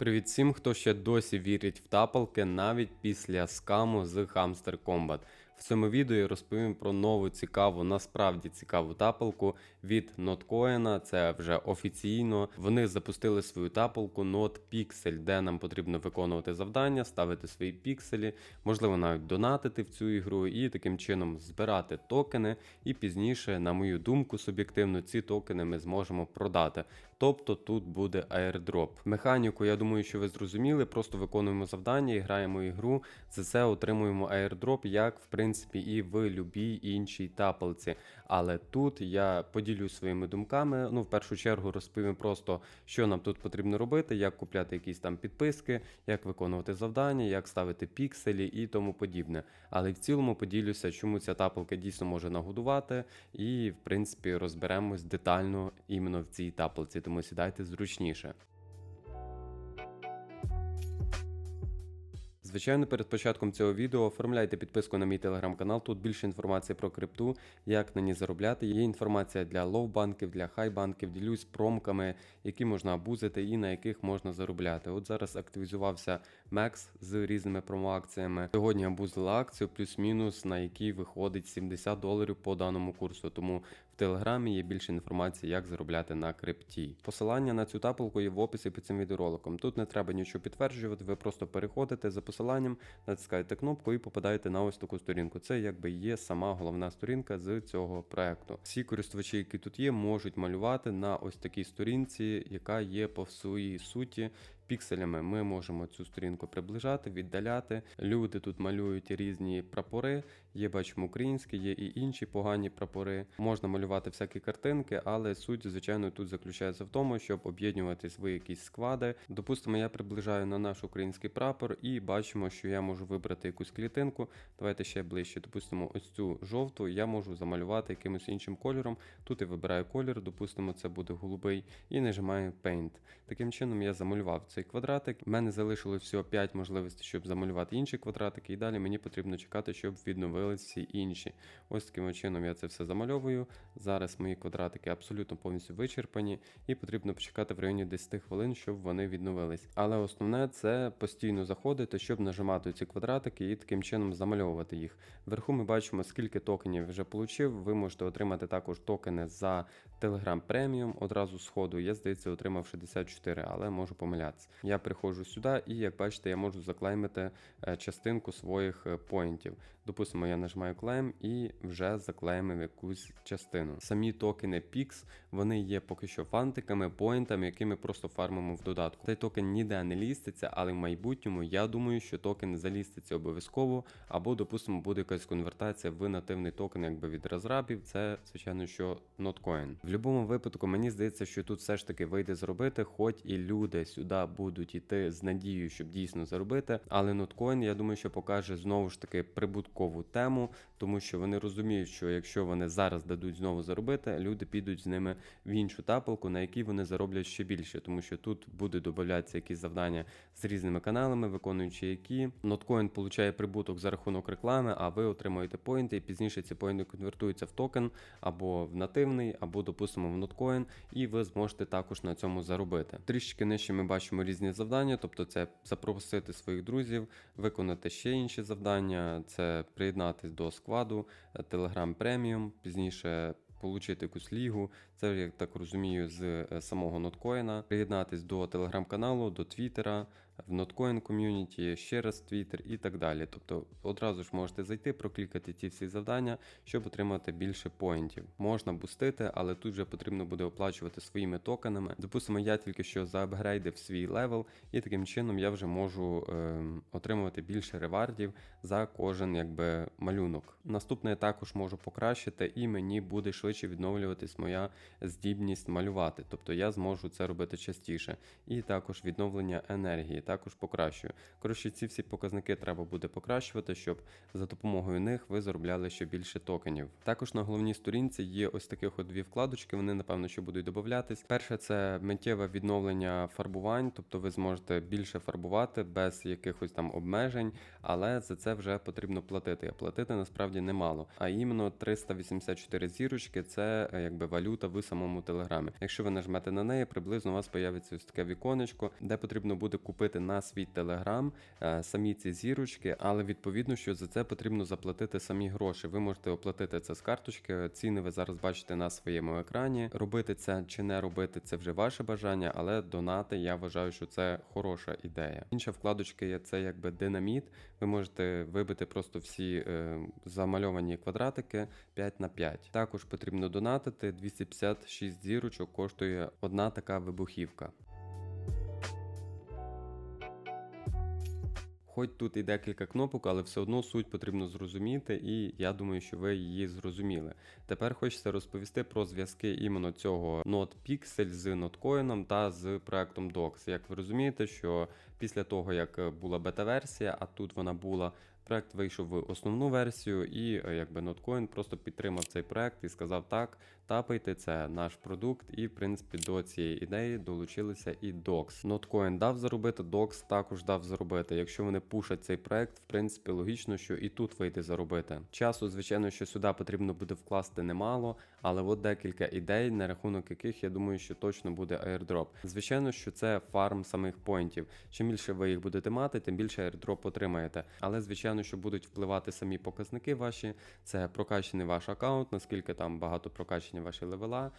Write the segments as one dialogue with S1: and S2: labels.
S1: Привіт всім, хто ще досі вірить в тапалки навіть після скаму з Hamster Combat. В цьому відео я розповім про нову цікаву, насправді цікаву тапалку від Notcoin. Це вже офіційно. Вони запустили свою тапалку Not Pixel, де нам потрібно виконувати завдання, ставити свої пікселі, можливо, навіть донатити в цю ігру і таким чином збирати токени. І пізніше, на мою думку, суб'єктивно, ці токени ми зможемо продати. Тобто тут буде аірдроп. Механіку, я думаю, що ви зрозуміли. Просто виконуємо завдання і граємо ігру. За це отримуємо аірдроп, як в принципі і в любій іншій тапалці. Але тут я поділюсь своїми думками. Ну, в першу чергу розповім просто, що нам тут потрібно робити, як купляти якісь там підписки, як виконувати завдання, як ставити пікселі і тому подібне. Але в цілому поділюся, чому ця тапалка дійсно може нагодувати, і в принципі розберемось детально іменно в цій тапалці, тому сідайте зручніше. Звичайно, перед початком цього відео оформляйте підписку на мій телеграм-канал. Тут більше інформації про крипту, як на ній заробляти. Є інформація для лоу-банків, для хай-банків, ділюсь промками, які можна абузити і на яких можна заробляти. От зараз активізувався Max з різними промоакціями. Сьогодні абузила акцію плюс-мінус, на якій виходить 70 доларів по даному курсу. Тому телеграмі є більше інформації, як заробляти на крипті. Посилання на цю тапалку є в описі під цим відеороликом. Тут не треба нічого підтверджувати, ви просто переходите за посиланням, натискаєте кнопку і попадаєте на ось таку сторінку. Це якби є сама головна сторінка з цього проекту. Всі користувачі, які тут є, можуть малювати на ось такій сторінці, яка є по своїй суті. Пікселями ми можемо цю сторінку приближати, віддаляти. Люди тут малюють різні прапори. Є, бачимо, українські, є і інші погані прапори. Можна малювати всякі картинки, але суть, звичайно, тут заключається в тому, щоб об'єднувати свої якісь склади. Допустимо, я приближаю на наш український прапор і бачимо, що я можу вибрати якусь клітинку. Давайте ще ближче. Допустимо, ось цю жовту я можу замалювати якимось іншим кольором. Тут я вибираю колір, допустимо, це буде голубий, і нажимаю Paint. Таким чином я замалював цей квадратик. У мене залишилось всього 5 можливостей, щоб замалювати інші квадратики, і далі мені потрібно чекати, щоб відновились всі інші. Ось таким чином я це все замальовую. Зараз мої квадратики абсолютно повністю вичерпані, і потрібно почекати в районі 10 хвилин, щоб вони відновились. Але основне це постійно заходити, щоб нажимати ці квадратики і таким чином замальовувати їх. Вверху ми бачимо, скільки токенів вже отримав. Ви можете отримати також токени за Telegram Premium. Одразу з ходу. Я здається, отримав 64, але можу помилятися. Я приходжу сюди, і як бачите, я можу заклеймити е, частинку своїх е, поінтів. Допустимо, я нажимаю клейм і вже заклеймив якусь частину. Самі токени PIX, вони є поки що фантиками, поінтами, які ми просто фармимо в додатку. Цей токен ніде не ліститься, але в майбутньому я думаю, що токен заліститься обов'язково, або, допустимо, буде якась конвертація в нативний токен, якби від розрабів. Це, звичайно, що Notcoin. В будь-якому випадку, мені здається, що тут все ж таки вийде зробити, хоч і люди сюди будуть йти з надією, щоб дійсно заробити. Але Notcoin, я думаю, що покаже знову ж таки прибуткову тему, тому що вони розуміють, що якщо вони зараз дадуть знову заробити, люди підуть з ними в іншу тапалку, на якій вони зароблять ще більше, тому що тут буде додатися якісь завдання з різними каналами, виконуючи які Notcoin получає прибуток за рахунок реклами, а ви отримуєте поінти, і пізніше ці поінти конвертуються в токен або в нативний, або допустимо в Notcoin, і ви зможете також на цьому заробити. Трішки нижче ми бачимо різні завдання, тобто це запросити своїх друзів, виконати ще інші завдання, це приєднатись до складу Telegram Premium, пізніше. отримати якусь лігу, це я так розумію, з е, самого ноткоїна, приєднатись до телеграм-каналу, до Твіттера, в Notcoin ком'юніті, ще раз Twitter і так далі. Тобто одразу ж можете зайти, проклікати ті всі завдання, щоб отримати більше поінтів. Можна бустити, але тут вже потрібно буде оплачувати своїми токенами. Допустимо, я тільки що заапгрейдив свій левел, і таким чином я вже можу е, отримувати більше ревардів за кожен якби малюнок. Наступне я також можу покращити, і мені буде швидше відновлюватись моя здібність малювати. Тобто я зможу це робити частіше. І також відновлення енергії також покращую. Коротше, ці всі показники треба буде покращувати, щоб за допомогою них ви заробляли ще більше токенів. Також на головній сторінці є ось таких от дві вкладочки. Вони напевно що будуть додатись. Перше це миттєве відновлення фарбувань, тобто ви зможете більше фарбувати без якихось там обмежень, але за це вже потрібно платити. А платити насправді немало. А іменно 384 зірочки це е, якби валюта в самому телеграмі. Якщо ви нажмете на неї, приблизно у вас появиться ось таке віконечко, де потрібно буде купити на свій телеграм самі ці зірочки, але відповідно, що за це потрібно заплатити самі гроші. Ви можете оплатити це з карточки. Ціни ви зараз бачите на своєму екрані. Робити це чи не робити, це вже ваше бажання, але донати я вважаю, що це хороша ідея. Інша вкладочка є це якби динаміт. Ви можете вибити просто всі е, замальовані квадратики 5 на 5. Також потрібно донатити 256 зірочок коштує одна така вибухівка. Хоч тут і декілька кнопок, але все одно суть потрібно зрозуміти, і я думаю, що ви її зрозуміли. Тепер хочеться розповісти про зв'язки іменно цього NotPixel з NotCoin та з проектом Docs. Як ви розумієте, що після того, як була бета-версія, а тут вона була. Проект вийшов в основну версію, і е, якби NodeCoin просто підтримав цей проект і сказав: так, тапайте, це наш продукт. І в принципі до цієї ідеї долучилися і Docs. NodeCoin дав заробити, Docs також дав заробити. Якщо вони пушать цей проект, в принципі, логічно, що і тут вийде заробити. Часу, звичайно, що сюди потрібно буде вкласти немало, але от декілька ідей, на рахунок яких я думаю, що точно буде airdrop. Звичайно, що це фарм самих поінтів. Чим більше ви їх будете мати, тим більше airdrop отримаєте. Але звичайно, що будуть впливати самі показники ваші. Це прокачений ваш аккаунт, наскільки там багато прокачені ваші левела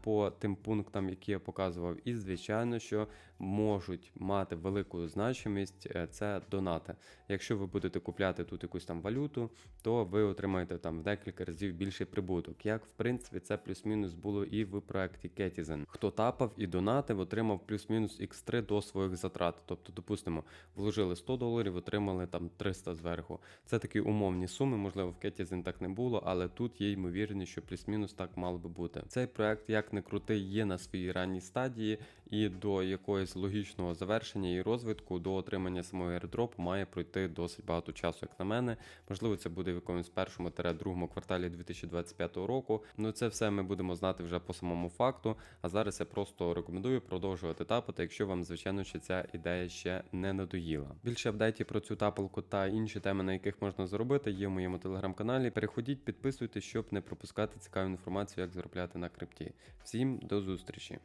S1: по тим пунктам, які я показував. І звичайно, що можуть мати велику значимість е, це донати. Якщо ви будете купляти тут якусь там валюту, то ви отримаєте там в декілька разів більший прибуток. Як в принципі це плюс-мінус було і в проекті Ketizen. Хто тапав і донатив, отримав плюс-мінус X3 до своїх затрат. Тобто, допустимо, вложили 100 доларів, отримали там 300 зверху. Це такі умовні суми, можливо, в Ketizen так не було, але тут є ймовірність, що плюс-мінус так мало би бути. Цей проект, як не крутий, є на своїй ранній стадії, і до якогось логічного завершення і розвитку, до отримання самого airdrop має пройти досить багато часу, як на мене. Можливо, це буде в якомусь першому та другому кварталі 2025 року. Ну це все ми будемо знати вже по самому факту. А зараз я просто рекомендую продовжувати тапати, якщо вам, звичайно, ще ця ідея ще не надоїла. Більше апдейтів про цю тапалку та інші теми, на яких можна заробити, є в моєму телеграм-каналі. Переходіть, підписуйтесь, щоб не пропускати цікаву інформацію, як заробляти на крипті. Всім до зустрічі!